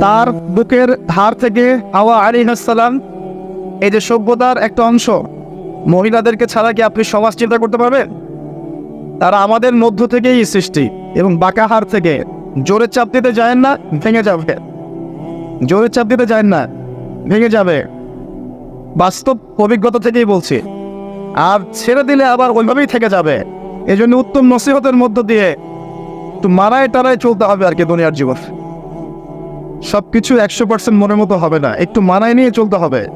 তার বুকের ধার থেকে হাওয়া আলী সালাম, এই যে সভ্যতার একটা অংশ, মহিলাদেরকে ছাড়া কি আপনি সমাজ চিন্তা করতে পারবেন? তারা আমাদের মধ্য থেকেই সৃষ্টি এবং বাঁকা হার থেকে। জোরে চাপ দিতে যায় না, ভেঙে যাবে। জোরে চাপ দিতে যায় না, ভেঙে যাবে। বাস্তব অভিজ্ঞতা থেকেই বলছি। আর ছেড়ে দিলে আবার ওইভাবেই থেকে যাবে। এই জন্য উত্তম নসিহতের মধ্য দিয়ে একটু মারায় টারায় চলতে হবে আর কি দুনিয়ার জীবন। সব কিছু একশো পার্সেন্ট মনের মতো হবে না। একটু মানায় নিয়ে চলতে হবে।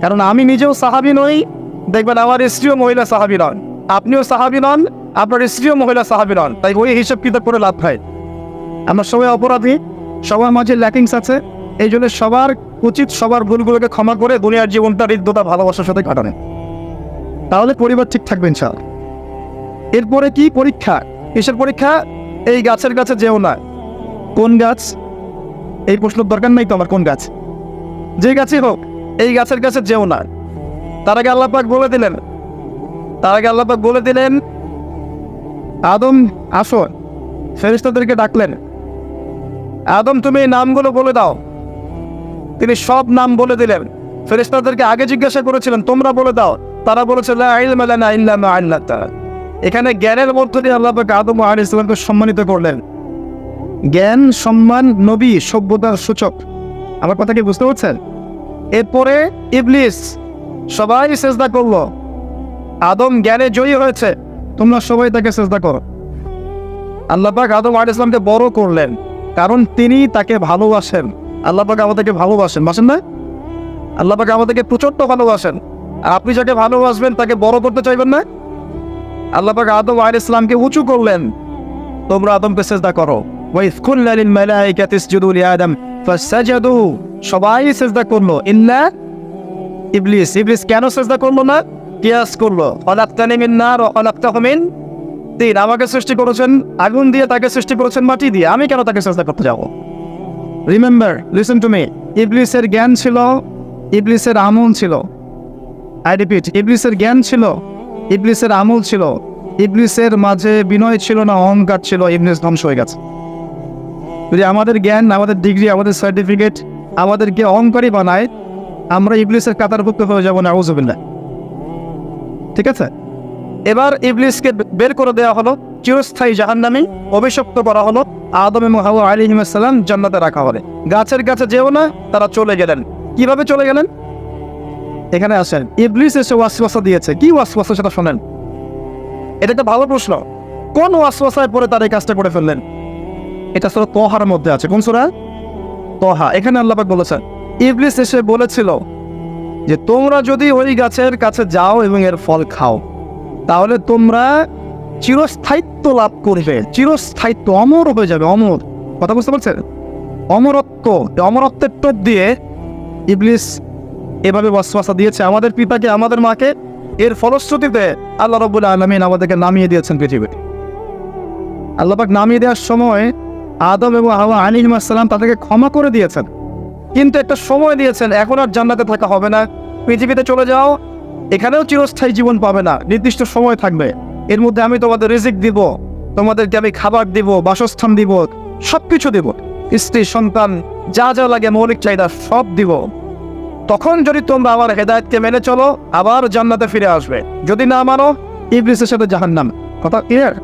কারণ আমি নিজেও সাহাবি নই, দেখবেন আমার স্ত্রীও মহিলা সাহাবি নন। আপনিও সাহাবি নন, আপনার স্ত্রীও মহিলা সাহাবি নন। তাই ওই হিসাব কিতাব করে লাভ হয় আমরা সবাই অপরাধী, সবার মাঝে ল্যাকিংস আছে। এই জন্য সবার উচিত সবার ভুলগুলোকে ক্ষমা করে দুনিয়ার জীবনটা হৃদ্যতা, ভালোবাসার সাথে কাটানো। তাহলে পরিবার ঠিক থাকবে ইনশাল এরপরে কি পরীক্ষা? কিসের পরীক্ষা? এই গাছের কাছে যেও না। কোন গাছ? এই প্রশ্নের দরকার নাই তো আমার কোন গাছ। যে গাছই হোক, এই গাছের কাছে যেও না। তার আগে আল্লাপাক বলে দিলেন। তার আগে আল্লাপাক বলে দিলেন, আদম, আসো। ফেরিস্তাদেরকে ডাকলেন, আদম, তুমি এই নামগুলো বলে দাও। তিনি সব নাম বলে দিলেন। ফেরিস্তাদেরকে আগে জিজ্ঞাসা করেছিলেন, তোমরা বলে দাও। তারা বলেছে। এখানে জ্ঞানের মধ্য দিয়ে আল্লাহ আদম আলী ইসলামকে সম্মানিত করলেন। জ্ঞান, সম্মান, নবী, সভ্যতার সূচক। আমার কথা কি বুঝতে পারছেন? এরপরে ইবলিস সবাই চেষ্টা করল। আদম জ্ঞানে জয়ী হয়েছে। তোমরা সবাই তাকে চেষ্টা করো। আল্লাহ পাক আদম আলী ইসলামকে বড় করলেন। কারণ তিনি তাকে ভালোবাসেন। আল্লাহ পাক আমাদেরকে ভালোবাসেন। বাসেন না? আল্লাহ পাক আমাদেরকে প্রচণ্ড ভালোবাসেন। আপনি যাকে ভালোবাসবেন, তাকে বড় করতে চাইবেন না? আল্লাহ পাক আদম আলী ইসলামকে উঁচু করলেন। তোমরা আদমকে চেষ্টা করো। সবাই চেষ্টা করল। ইল্লা ইবলিস। ইবলিস কেন চেষ্টা করল না? কিয়াস করল। খলাকতানি মিন নার ওয়া খলাকতাহু মিন তিন। আমাকে সৃষ্টি করেছেন আগুন দিয়ে, তাকে সৃষ্টি করেছেন মাটি দিয়ে। আমি কেন তাকে চেষ্টা করতে যাব? রিমেম্বার লিসেন টু মি ইবলিসের জ্ঞান ছিল, ইবলিসের আমল ছিল। আই রিপিট ইবলিসের জ্ঞান ছিল, ইবলিসের আমল ছিল। ইবলিসের মাঝে বিনয় ছিল না, অহংকার ছিল, ইবলিস ধ্বংস হয়ে গেছে। যদি আমাদের জ্ঞান, আমাদের ডিগ্রি আমাদের সার্টিফিকেট আমাদেরকে অহংকারী বানায়, আমরা ইবলিসের কাতারভুক্ত হয়ে যাব না আউজবিল্লা ঠিক আছে? এবার ইবলিসকে বের করে দেওয়া হলো, চিরস্থায়ী জাহান্নামে অভিশপ্ত করা হলো, আদম এবং হাওয়া আলী জান্নাতে রাখা হলে। গাছের কাছে যেও না, তারা চলে গেলেন। কীভাবে চলে গেলেন? এখানে আসেন। ইবলিস এসে ওয়াসওয়াসা দিয়েছে। কি ওয়াসওয়াসা সেটা শোনেন। এটা একটা ভালো প্রশ্ন। কোন ওয়াসওয়াসায় পরে তার এই কাজটা করে ফেললেন? এটা সুরা তোহার মধ্যে আছে। কোন সুরা? তোহা। এখানে আল্লাপাক বলেছেন, ইবলিস এসে বলেছিল যে, তোমরা যদি ওই গাছের কাছে যাও এবং এর ফল খাও, তাহলে তোমরা চিরস্থায়িত্ব লাভ করবে। চিরস্থায়িত্ব অমর হয়ে যাবে, অমর। কথা বুঝতে পারছেন? অমরত্ব অমরত্বের টোপ দিয়ে ইবলিস এভাবে ওয়াসওয়াসা দিয়েছে, আমাদের পিতাকে, আমাদের মাকে এর ফলশ্রুতিতে আল্লাহ রব্বুল আলমিন আমাদেরকে নামিয়ে দিয়েছেন পৃথিবীতে। আল্লাপাক নামিয়ে দেওয়ার সময় আদম এবং হাওয়া আলিম তাদেরকে ক্ষমা করে দিয়েছেন। কিন্তু একটা সময় দিয়েছেন, এখন আর জান্নাতে থাকা হবে না। পৃথিবীতে চলে যাও, এখানেও চিরস্থায়ী জীবন পাবে না, নির্দিষ্ট সময় থাকবে। এর মধ্যে আমি তোমাদের রিজিক দিব, তোমাদেরকে আমি খাবার দিব, বাসস্থান দিব সব কিছু দিব। স্ত্রী, সন্তান, যা যা লাগে, মৌলিক চাহিদা সব দিব। তখন যদি তোমরা আমার হেদায়তকে মেনে চলো, আবার জান্নাতে ফিরে আসবে। যদি না মানো, ইবলিসের সাথে জাহান্নাম। কথা ক্লিয়ার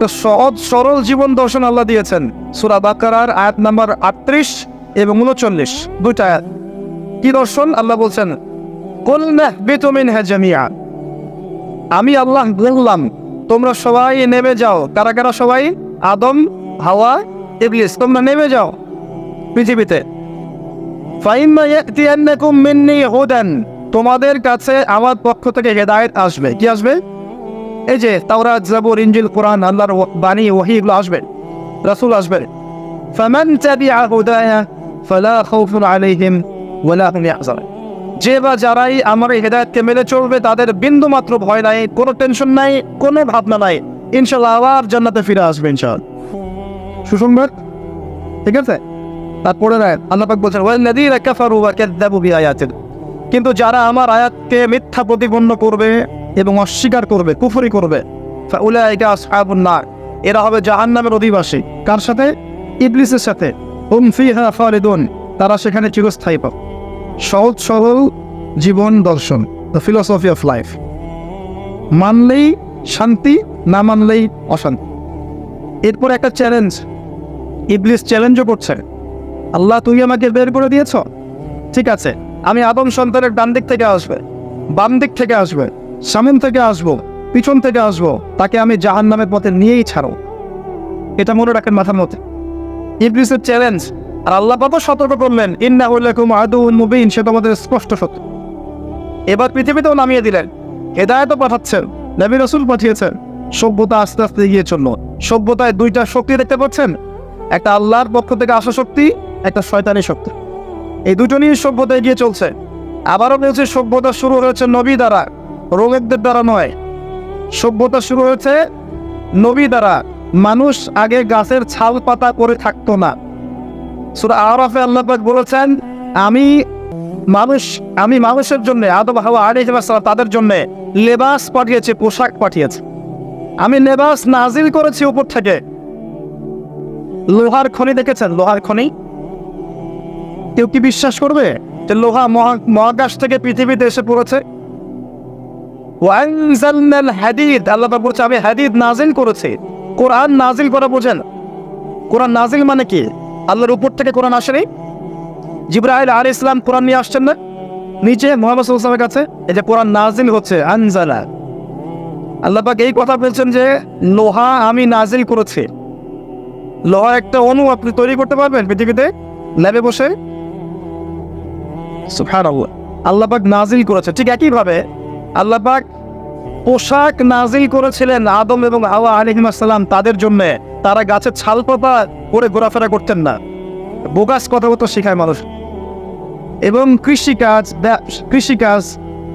তো সহজ, সরল জীবন দর্শন আল্লাহ দিয়েছেন। সুরা বাকারার আয়াত নাম্বার আটত্রিশ এবং উনচল্লিশ, দুইটা আয়াত। কি দর্শন? আল্লাহ বলছেন আমি আল্লাহ বললাম, তোমরা সবাই নেমে যাও। কারা কারা সবাই? আদম, হাওয়া, ইবলিস, তোমরা নেমে যাও পৃথিবীতে। তোমাদের কাছে আমার পক্ষ থেকে হেদায়েত আসবে। কি আসবে? এই যে তাওরাত, জাবুর ইঞ্জিল কোরআন, আল্লাহর বাণী, ওহী, এগুলো আসবে। রাসূল আসবে। ফামান তাবিআ হুদায়া ফালা খাউফুন আলাইহিম ওয়ালা হুম ইয়াহজানুন যে বা যারাই আমার এই হেদায়েতকে মেনে চলবে, তাদের বিন্দু মাত্র ভয় নাই, কোনো টেনশন নাই, কোনো ভাবনা নাই। ইনশাআল্লাহ আবার জান্নাতে ফিরে আসবে ইনশাআল্লাহ। সুসংবাদ? ঠিক আছে? তারপরে রায় আল্লাহ পাক বলছেন, ওয়াল্লাযীনা কাফারু ওয়া কাযযাবু বিআয়াতিনা। কিন্তু যারা আমার আয়াতকে মিথ্যা প্রতিপন্ন করবে এবং অস্বীকার করবে, কুফরি করবে। এরা হবে জাহান্নামের অধিবাসী। কার সাথে? ইবলিসের সাথে। তারা সেখানে চিরস্থায়ী পাবে। সহজ সরল জীবন দর্শন। The philosophy of life. মানলেই শান্তি, না মানলেই অশান্তি। এরপর একটা চ্যালেঞ্জ। ইবলিস চ্যালেঞ্জও করছে। আল্লাহ তুই আমাকে বের করে দিয়েছ? ঠিক আছে, আমি আদম সন্তানের ডান দিক থেকে আসবে। বাম দিক থেকে আসবে। সামনে থেকে আসব, পিছন থেকে আসব, তাকে আমি জাহান নামের পথে নিয়েই ছাড়ো। এটা মনে রাখেন মাথার মধ্যে। ইবলিসের চ্যালেঞ্জ আর আল্লাহ বাবা সতর্ক করলেন ইন্না উল্লাকুম আদু মুবিন, সে তোমাদের স্পষ্ট সত্য। এবার পৃথিবীতেও নামিয়ে দিলেন, হেদায়তও পাঠাচ্ছেন, নবী রসুল পাঠিয়েছেন। সভ্যতা আস্তে আস্তে এগিয়ে চলল। সভ্যতায় দুইটা শক্তি দেখতে পাচ্ছেন? একটা আল্লাহর পক্ষ থেকে আসা শক্তি, একটা শয়তানি শক্তি। এই দুটো নিয়ে সভ্যতা এগিয়ে চলছে। আবারও বলছে, সভ্যতা শুরু হয়েছে নবী দ্বারা। রোগেকদের দ্বারা নয়। সভ্যতা শুরু হয়েছে নবী দ্বারা। মানুষ আগে গাছের ছাল পাতা করে থাকতো না। সুরা আরফে আল্লাহ বলেছেন, আমি মানুষ, আমি মানুষের জন্য, আদম, হাওয়া আলিহাসাল্লাম তাদের জন্য লেবাস পাঠিয়েছে, পোশাক পাঠিয়েছে। আমি লেবাস নাজিল করেছি উপর থেকে। লোহার খনি দেখেছেন? লোহার খনি? কেউ কি বিশ্বাস করবে যে লোহা মহা, মহাকাশ থেকে পৃথিবীতে এসে পড়েছে? ওয়ানজালনাল হাদিদ আল্লাহ পাক বলছে, আমি হাদিদ নাজিল করেছি। কোরআন নাজিল করা বোঝেন। কোরআন নাজিল মানে কি? আল্লাহর উপর থেকে কোরআন আসেনি? জিব্রাহিল আলী ইসলাম কোরআন নিয়ে আসছেন না? নিচে মোহাম্মদ সাল্লামের কাছে এই যে কোরআন নাজিল হচ্ছে, আনজালা। আল্লাহ এই কথা বলছেন যে, লোহা আমি নাজিল করেছি। লোহা একটা অণু, আপনি তৈরি করতে পারবেন পৃথিবীতে, ল্যাবে বসে? সুবহানাল্লাহ। আল্লাহ পাক নাজিল করেছে। ঠিক একইভাবে আল্লাহ পাক পোশাক নাজিল করেছিলেন আদম এবং আওয়া হাওয়া আলিহিমাসাল্লাম তাদের জন্য। তারা গাছের ছাল পাতা করে ঘোরাফেরা করতেন না। বোগাস কথাবার্তা শেখায় মানুষ। এবং কৃষিকাজ কৃষিকাজ,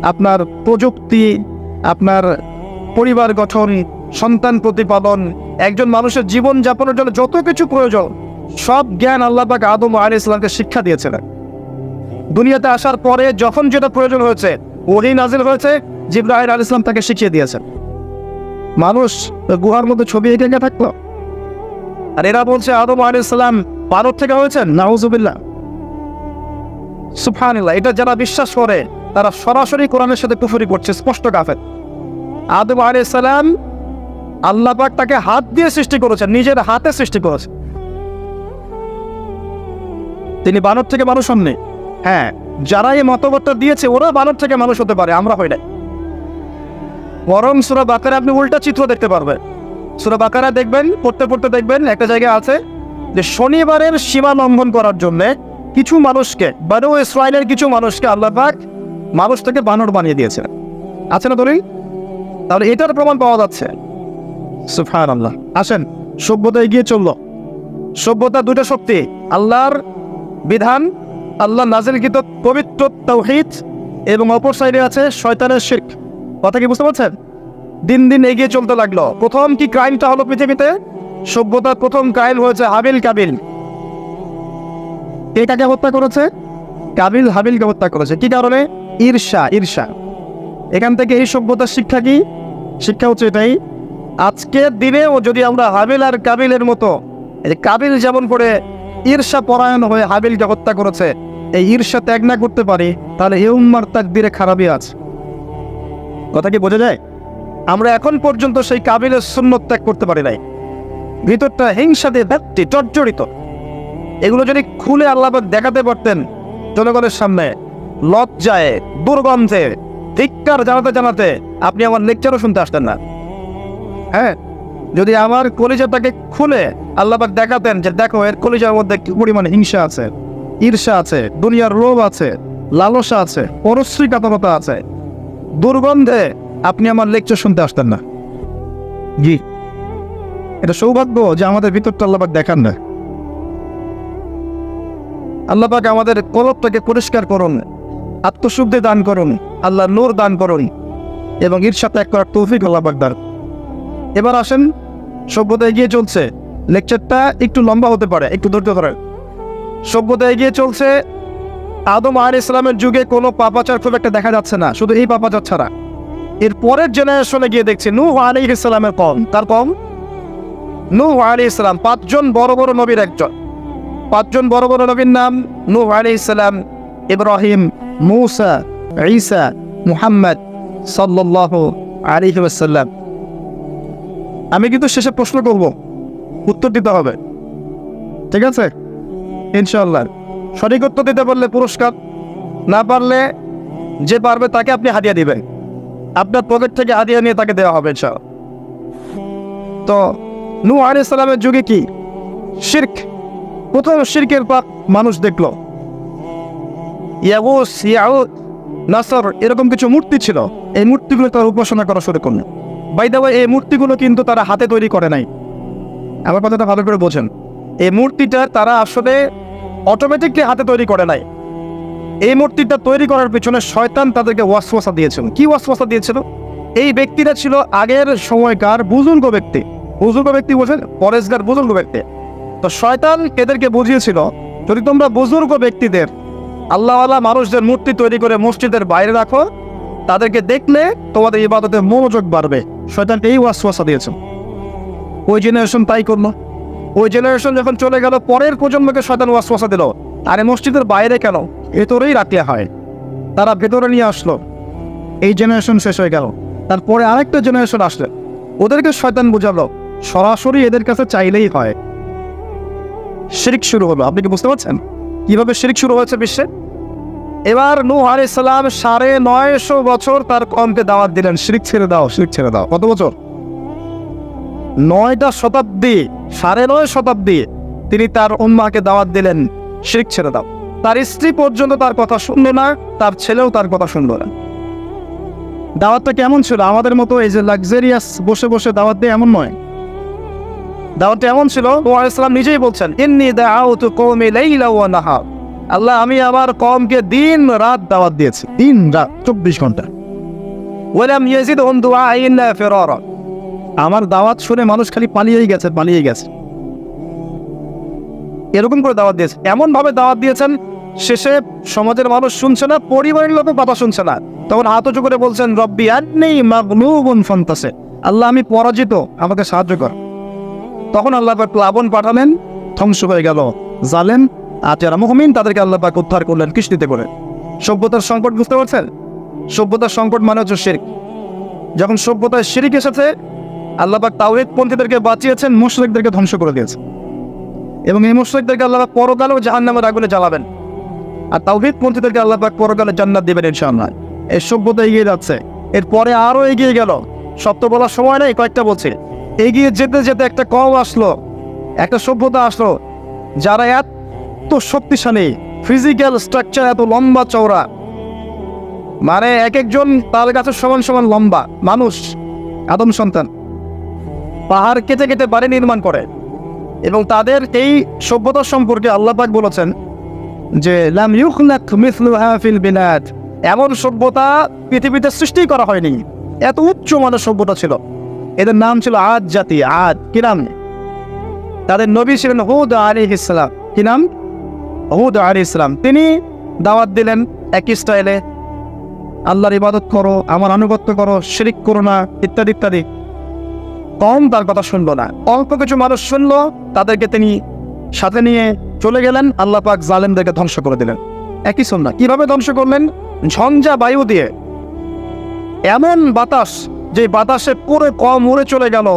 আপনার প্রযুক্তি, আপনার পরিবার গঠন, সন্তান প্রতিপালন, একজন মানুষের জীবন যাপনের জন্য যত কিছু প্রয়োজন, সব জ্ঞান আল্লাপাক আদম আলী ইসলামকে শিক্ষা দিয়েছিলেন। দুনিয়াতে আসার পরে যখন যেটা প্রয়োজন হয়েছে ওহি নাজিল হয়েছে জিব্রাহিম আল ইসলাম তাকে শিখিয়ে দিয়েছেন। মানুষ গুহার মধ্যে ছবি এঁকে এঁকে থাকল। আর এরা বলছে, আদম আলী ইসলাম ভারত থেকে হয়েছেন? নাউজুবিল্লাহ। সুফানিল্লাহ এটা যারা বিশ্বাস করে, তারা সরাসরি কোরআনের সাথে কুফরি করছে, স্পষ্ট কাফের। আদম আলী ইসলাম আল্লাহ পাক তাকে হাত দিয়ে সৃষ্টি করেছেন, নিজের হাতে সৃষ্টি করেছেন। তিনি বানর থেকে মানুষ হননি। হ্যাঁ যারা এই মতবাদটা দিয়েছে, ওরা বানর থেকে মানুষ হতে পারে, আমরা হই না বরং সুরা বাকারে, আপনি উল্টা চিত্র দেখতে পারবেন। সুরা বাকারা দেখবেন, পড়তে পড়তে দেখবেন, একটা জায়গায় আছে যে শনিবারের সীমা লঙ্ঘন করার জন্য কিছু মানুষকে, বানু ইসরায়েলের কিছু মানুষকে আল্লাহ পাক মানুষ থেকে বানর বানিয়ে দিয়েছে আছে না দলিল? তাহলে এটার প্রমাণ পাওয়া যাচ্ছে। সুফান আল্লাহ আসেন, সভ্যতা এগিয়ে চলল। সভ্যতা দুটো শক্তি, আল্লাহর বিধান আল্লাহ নাজিলকৃত পবিত্র তৌহিদ এবং অপর সাইডে আছে শয়তানের শির্ক। কথা কি বুঝতে পারছেন? দিন দিন এগিয়ে চলতে লাগল। প্রথম কি ক্রাইমটা হলো পৃথিবীতে? সভ্যতার প্রথম ক্রাইম হয়েছে হাবিল কাবিল। কে কাকে হত্যা করেছে? কাবিল হাবিলকে হত্যা করেছে। কি কারণে? ঈর্ষা ঈর্ষা। এখান থেকে এই সভ্যতার শিক্ষা কি? শিক্ষা হচ্ছে এটাই, আজকের দিনেও যদি আমরা হাবিল আর কাবিলের মতো কাবিল যেমন করে ঈর্ষা পরায়ণ হয়ে হাবিলকে হত্যা করেছে। এই ঈর্ষা ত্যাগ না করতে পারি, তাহলে এ উম্মার তাকদিরে খারাপই আছে। কথা কি বোঝা যায়? আমরা এখন পর্যন্ত সেই কাবিলের সুন্নত ত্যাগ করতে পারি নাই। ভিতরটা হিংসাতে ব্যক্তি চর্চরিত এগুলো যদি খুলে আল্লাহবাক দেখাতে পারতেন, জনগণের সামনে লজ্জায়, দুর্গন্ধে, ধিক্কার জানাতে জানাতে আপনি আমার লেকচারও শুনতে আসতেন না। হ্যাঁ যদি আমার কলিজাটাকে খুলে আল্লাহবাক দেখাতেন যে দেখো এর কলিজার মধ্যে কি পরিমাণে হিংসা আছে, ঈর্ষা আছে, দুনিয়ার লোভ আছে, লালসা আছে পরশ্রী কাতরতা আছে, দুর্গন্ধে আপনি আমার লেকচার শুনতে আসতেন না। জি। এটা সৌভাগ্য যে আমাদের ভিতরটা আল্লাহবাক দেখান না। আল্লাহবাক আমাদের কলবটাকে পরিষ্কার করুন, আত্মশুদ্ধি দান করুন আল্লাহ নূর দান করুন এবং ঈর্ষা ত্যাগ করার তৌফিক আল্লাহবাক দান। এবার আসেন, সভ্যতা এগিয়ে চলছে। লেকচারটা একটু লম্বা হতে পারে, একটু ধৈর্য ধরেন। সভ্যতা এগিয়ে চলছে, আদম আর ইসলামের যুগে কোনো পাপাচার খুব একটা দেখা যাচ্ছে না, শুধু এই পাপাচার ছাড়া। এর পরের জেনারেশনে গিয়ে দেখছি নূহ আলী ইসলামের কম। তার কম? নূহ আলী ইসলাম পাঁচজন বড় বড় নবীর একজন। পাঁচজন বড় বড় নবীর নাম নূহ আলাইহিস সালাম, ইব্রাহিম, মূসা, ঈসা, মুহাম্মদ সাল্লাল্লাহু আলাইহি ওয়াসাল্লাম। আমি কিন্তু শেষে প্রশ্ন করব। উত্তর দিতে হবে। ঠিক আছে? ইনশাআল্লাহ। সঠিক উত্তর দিতে পারলে পুরস্কার, না পারলে যে পারবে তাকে আপনি হাদিয়া দিবেন। আপনার পকেট থেকে হাদিয়া নিয়ে তাকে দেওয়া হবে ইনশাআল্লাহ। তো নূ আলাইহিস সালামের যুগে কি? শিরক, প্রথম শিরকের পাপ মানুষ দেখল। ইয়াগুস ইয়াউদ, নাসর, এরকম কিছু মূর্তি ছিল। এই মূর্তিগুলো তার উপাসনা করা শুরু করল। বাই দা এই মূর্তিগুলো কিন্তু তারা হাতে তৈরি করে নাই। আমার কথাটা ভালো করে বোঝেন। এই মূর্তিটা তারা আসলে অটোমেটিকলি হাতে তৈরি করে নাই। এই মূর্তিটা তৈরি করার পিছনে শয়তান তাদেরকে ওয়াসওয়াসা দিয়েছিল। কি ওয়াসওয়াসা দিয়েছিল? এই ব্যক্তিরা ছিল আগের সময়কার বুজুর্গ ব্যক্তি। বুজুর্গ ব্যক্তি বলছেন, পরেশগার বুজুর্গ ব্যক্তি। তো শয়তান এদেরকে বুঝিয়েছিল, যদি তোমরা বুজুর্গ ব্যক্তিদের, আল্লাহওয়ালা মানুষদের মূর্তি তৈরি করে মসজিদের বাইরে রাখো তাদেরকে দেখলে তোমাদের ইবাদতে মনোযোগ বাড়বে। শয়তান এই ওয়াসওয়াসা দিয়েছে। ওই জেনারেশন তাই করল। ওই জেনারেশন যখন চলে গেল, পরের প্রজন্মকে শয়তান ওয়াসওয়াসা দিল। আরে মসজিদের বাইরে কেন? ভেতরেই রাতিয়া হয়। তারা ভেতরে নিয়ে আসলো। এই জেনারেশন শেষ হয়ে গেল। তারপরে আরেকটা জেনারেশন আসলে। ওদেরকে শয়তান বুঝালো। সরাসরি এদের কাছে চাইলেই হয়। শিরিক শুরু হলো। আপনি কি বুঝতে পারছেন? কীভাবে শিরিক শুরু হয়েছে বিশ্বে? এবার নূহ আলাইহিস সালাম সাড়ে নয়শো বছর তার কমকে দাওয়াত দিলেন। শিরিক ছেড়ে দাও, শিরিক ছেড়ে দাও। কত বছর? নয়টা শতাব্দী, সাড়ে নয় শতাব্দী তিনি তার উম্মাকে দাওয়াত দিলেন। শিরিক ছেড়ে দাও। তার স্ত্রী পর্যন্ত তার কথা শুনলো না, তার ছেলেও তার কথা শুনলো না। দাওয়াতটা কেমন ছিল? আমাদের মতো এই যে লাক্সারিয়াস বসে বসে দাওয়াত দেয় এমন নয়। দাওয়াতটা এমন ছিল নোয়া ইসলাম নিজেই বলছেন, ইন্নি দাআউতু কওমি লাইলা ওয়া নাহার। আল্লাহ, আমি আমার কমকে দিন রাত দাওয়াত দিয়েছি। দিন রাত, চব্বিশ ঘণ্টা। ইল্লা ফিরারা। আমার দাওয়াত শুনে মানুষ খালি পালিয়েই গেছে পালিয়ে গেছে। এরকম করে দাওয়াত দিয়েছে। এমন ভাবে দাওয়াত দিয়েছেন, শেষে সমাজের মানুষ শুনছে না, পরিবারের লোকও কথা শুনছে না। তখন হাত উঁচু করে বলছেন, রব্বি আন্নি মাগলুবুন ফান্তাসে আল্লাহ, আমি পরাজিত, আমাকে সাহায্য কর। তখন আল্লাহ প্লাবন পাঠালেন, ধ্বংস হয়ে গেল। জালেম আর যারা মুহমিন তাদেরকে আল্লাহ পাক উদ্ধার করলেন কৃষ্টিতে করে। সভ্যতার সংকট বুঝতে পারছেন? সভ্যতার সংকট মানে হচ্ছে শিরক। যখন সভ্যতায় শিরিক এসেছে, আল্লাহ পাক তাওহিদ পন্থীদেরকে বাঁচিয়েছেন, মুশরিকদেরকে ধ্বংস করে দিয়েছে এবং এই মুশরিকদেরকে আল্লাহ পাক পরকালেও জাহান্নামের আগুনে জ্বালাবেন। আর তাওহিদ পন্থীদেরকে আল্লাহ পাক পরকালে জান্নাত দিবেন, ইনশাআল্লাহ। এই সভ্যতা এগিয়ে যাচ্ছে। এরপরে আরও এগিয়ে গেল। তো বলার সময় নেই, কয়েকটা বলছে। এগিয়ে যেতে যেতে একটা কম আসলো। একটা সভ্যতা আসলো। যারা এত শক্তিশালী ফিজিক্যাল স্ট্রাকচার এত লম্বা চওড়া। মানে এক একজন তার কাছে সমান সমান লম্বা, মানুষ, আদম সন্তান। পাহাড় কেটে কেটে বাড়ি নির্মাণ করে। এবং তাদের এই সভ্যতা সম্পর্কে আল্লাহ পাক বলেছেন যে এমন সভ্যতা পৃথিবীতে সৃষ্টি করা হয়নি। এত উচ্চ মানের সভ্যতা ছিল। এদের নাম ছিল আদ জাতি, আদ। কি নাম? তাদের নবী ছিলেন হুদ আলী ইসলাম কি নাম? হুদ আলী ইসলাম তিনি দাওয়াত দিলেন একই স্টাইলে, আল্লাহর ইবাদত করো, আমার আনুগত্য করো, শিরিক করো না, ইত্যাদি ইত্যাদি। কম তার কথা শুনলো না। অল্প কিছু মানুষ শুনলো, তাদেরকে তিনি সাথে নিয়ে চলে গেলেন, আল্লাহ পাক জালেমদেরকে ধ্বংস করে দিলেন। একই সন্না কীভাবে ধ্বংস করলেন? ঝঞ্ঝা বায়ু দিয়ে। এমন বাতাস, যে বাতাসে পুরো কম উড়ে চলে গেল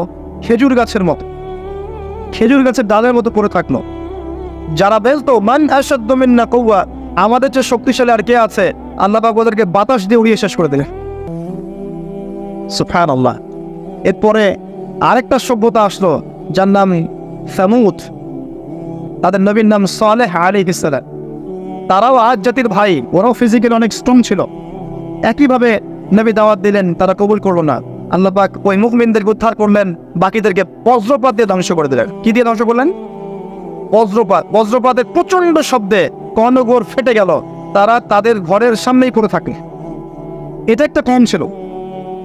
খেজুর গাছের মতো। খেজুর গাছের ডালের মতো পড়ে থাকল। যারা বলতো মান আসাদ না কৌয়া আমাদের যে শক্তিশালী আর কে আছে? আল্লাহ পাক ওদেরকে বাতাস দিয়ে উড়িয়ে শেষ করে দিলেন। সুফান আল্লাহ এরপরে আরেকটা সভ্যতা আসলো, যার নাম সামুদ। তাদের নবীর নাম সালেহ আলী ইসলাম তারাও আজ জাতির ভাই, ওরাও ফিজিক্যালি অনেক স্ট্রং ছিল। একইভাবে নবী দাওয়াত দিলেন, তারা কবুল করল না। আল্লাহ পাক ওই মুখমিনদেরকে উদ্ধার করলেন, বাকিদেরকে বজ্রপাত দিয়ে ধ্বংস করে দিলেন। কি দিয়ে ধ্বংস করলেন? বজ্রপাত, বজ্রপাতের প্রচণ্ড শব্দে কর্ণগোর ফেটে গেল। তারা তাদের ঘরের সামনেই পড়ে থাকে। এটা একটা কম ছিল।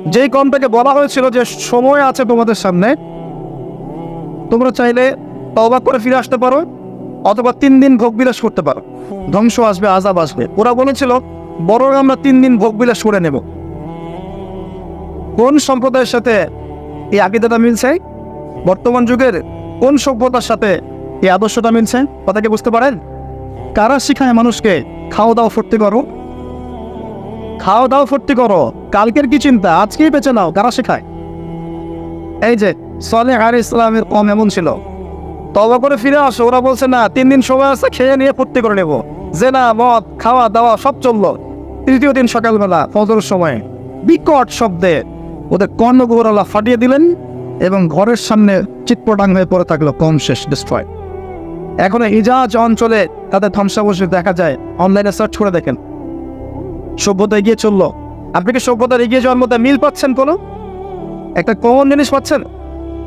যেই কমটাকে বলা হয়েছিল যে, সময় আছে তোমাদের সামনে। তোমরা চাইলে তবা করে ফিরে আসতে পারো, অথবা তিন দিন ভোগ বিলাস করতে পারো। ধ্বংস আসবে আজাব আসবে। ওরা বলেছিল, বরং আমরা তিন দিন ভোগ বিলাস করে নেব। কোন সম্প্রদায়ের সাথে এই আকিদাটা মিলছে? বর্তমান যুগের কোন সভ্যতার সাথে এই আদর্শটা মিলছে? কথা কি বুঝতে পারেন? কারা শিখায় মানুষকে খাওয়া দাওয়া ফুর্তি করো খাওয়া দাওয়া ফুর্তি করো কালকের কি চিন্তা? আজকেই বেঁচে নাও, কারা শেখায়? এই যে সলে আর ইসলামের কম এমন ছিল। তবা করে ফিরে আসো, ওরা বলছে, না, তিন দিন সময় আছে, খেয়ে নিয়ে ফুর্তি করে নেব। যে না মদ, খাওয়া, দাওয়া, সব চলল। তৃতীয় দিন সকালবেলা ফজর সময়, বিকট শব্দে ওদের কর্ণগোহরালা ফাটিয়ে দিলেন এবং ঘরের সামনে চিৎপটাং হয়ে পড়ে থাকল কম শেষ ডিস্ট্রয় এখন হিজাজ অঞ্চলে তাদের ধ্বংসাবশেষ দেখা যায়। অনলাইনে সার্চ করে দেখেন। সভ্যতা এগিয়ে চলল। আপনি কি সভ্যতার এগিয়ে যাওয়ার মধ্যে মিল পাচ্ছেন কোনো? একটা কমন জিনিস পাচ্ছেন?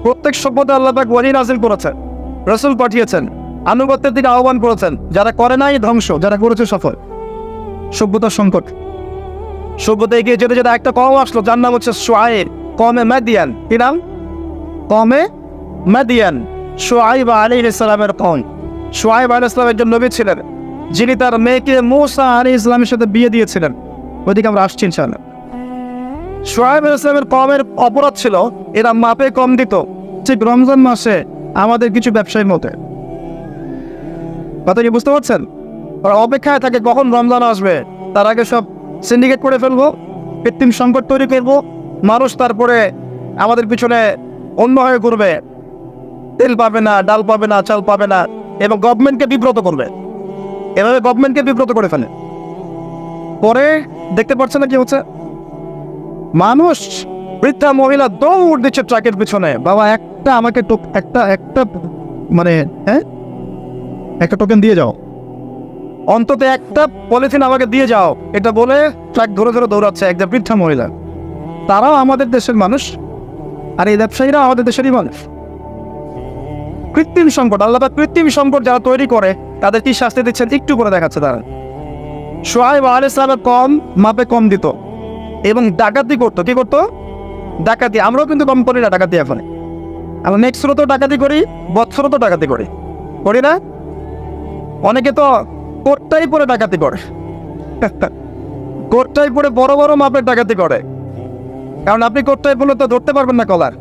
প্রত্যেক সভ্যতা আল্লাহ পাক ওয়ালি নাজিল করেছেন, রসুল পাঠিয়েছেন, আনুগত্যের দিকে আহ্বান করেছেন, যারা করে নাই ধ্বংস, যারা করেছে সফল। সভ্যতার সংকট। সভ্যতা এগিয়ে যেতে যেতে একটা কম আসলো, যার নাম হচ্ছে সোয়াইব, কমে ম্যাদিয়ান কি নাম? কমে ম্যাদিয়ান সোয়াইব আলী ইসলামের কম। সোয়াইব আলী ইসলাম একজন নবী ছিলেন, যিনি তার মেয়েকে মোসা আলী ইসলামের সাথে বিয়ে দিয়েছিলেন। ওইদিকে আমরা আসছি ইনশাআল্লাহ। সোয়াইব আলী ইসলামের কমের অপরাধ ছিল, এরা মাপে কম দিত। ঠিক রমজান মাসে আমাদের কিছু ব্যবসায়ীর মতে কথা কি বুঝতে পারছেন? ওরা অপেক্ষায় থাকে কখন রমজান আসবে, তার আগে সব সিন্ডিকেট করে ফেলব, কৃত্রিম সংকট তৈরি করব, মানুষ তারপরে আমাদের পিছনে অন্য হয়ে ঘুরবে। তেল পাবে না, ডাল পাবে না, চাল পাবে না এবং গভর্নমেন্টকে বিব্রত করবে। এভাবে গভর্নমেন্টকে বিব্রত করে ফেলে। পরে দেখতে পাচ্ছে না কি হচ্ছে? মানুষ, বৃদ্ধা, মহিলা দৌড় দিচ্ছে ট্রাকের পিছনে। বাবা, একটা আমাকে একটা একটা মানে হ্যাঁ? একটা টোকেন দিয়ে যাও। অন্তত একটা পলিথিন আমাকে দিয়ে যাও। এটা বলে ট্রাক ধরে ধরে দৌড়াচ্ছে একটা বৃদ্ধা মহিলা। তারাও আমাদের দেশের মানুষ। আর এই ব্যবসায়ীরা আমাদের দেশেরই মানুষ। কৃত্রিম সংকট, আল্লাহ কৃত্রিম সংকট যারা তৈরি করে, তাদের কি শাস্তি দিচ্ছেন? একটু করে দেখাচ্ছে তারা। সোহাইব আল কম, মাপে কম দিত। এবং ডাকাতি করতো। কি করতো? ডাকাতি। আমরাও কিন্তু কম করি না ডাকাতি এখন। আমরা নেক্সট তো ডাকাতি করি বৎসরও তো ডাকাতি করি। করি না? অনেকে তো কোটটাই পরে ডাকাতি করে। কোটটাই পরে বড় বড় মাপের ডাকাতি করে। কারণ আপনি কোটটাই পড়লে তো ধরতে পারবেন না কলার।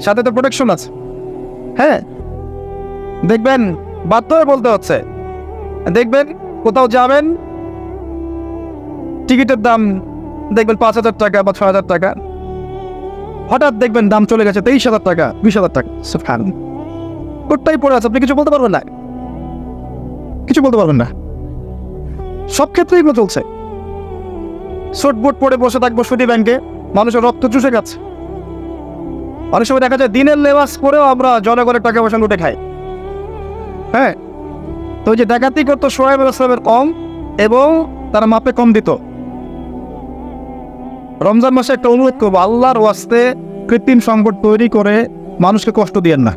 সাথে তো প্রোটেকশন আছে। হ্যাঁ? দেখবেন, বাধ্য হয়ে বলতে হচ্ছে। দেখবেন, কোথাও যাবেন, টিকিটের দাম দেখবেন পাঁচ হাজার টাকা বা ছ হাজার টাকা। হঠাৎ দেখবেন দাম চলে গেছে তেইশ হাজার টাকা, বিশ হাজার টাকা। সুফান কোটটাই পড়ে আছে, আপনি কিছু বলতে পারবেন না। কিছু বলতে পারবেন না। সব ক্ষেত্রেই এগুলো চলছে। শর্ট বোর্ড পরে বসে থাকব সুদি ব্যাংকে, মানুষের রক্ত চুষে গেছে। অনেক সময় দেখা যায় দিনের লেবাস পরেও আমরা জনগণের টাকা পয়সা লুটে খাই। হ্যাঁ? তো যে ডাকাতি করতো সোহেব আসলামের কম এবং তারা মাপে কম দিত। রমজান মাসে একটা অনুরোধ করব, আল্লাহর ওয়াস্তে কৃত্রিম সংকট তৈরি করে মানুষকে কষ্ট দিয়েন না।